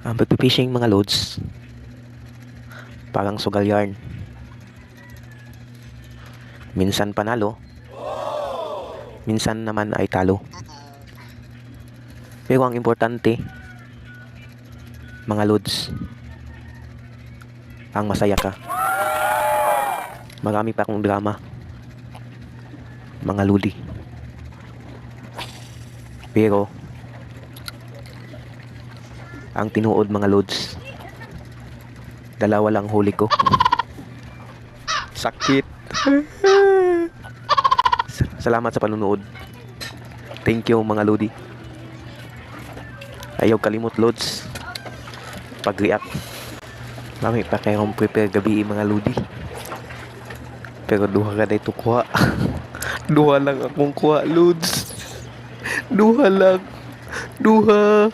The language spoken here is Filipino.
Ang pagpipishing mga loads, parang sugal yarn. Minsan panalo, minsan naman ay talo. Pero ang importante, mga loads, ang masaya ka. Marami pa akong drama. Mga luli. Pero, ang tinuod mga loads, dalawa lang huli ko. Sakit. Sa- Salamat sa panunood. Thank you mga lodi. Ayaw kalimot loads. Pag-react. Mami pa kayong prepare gabi mga lodi. Pero duha ka dito kuha. duha lang akong kuha loads. Duha lang. Duha.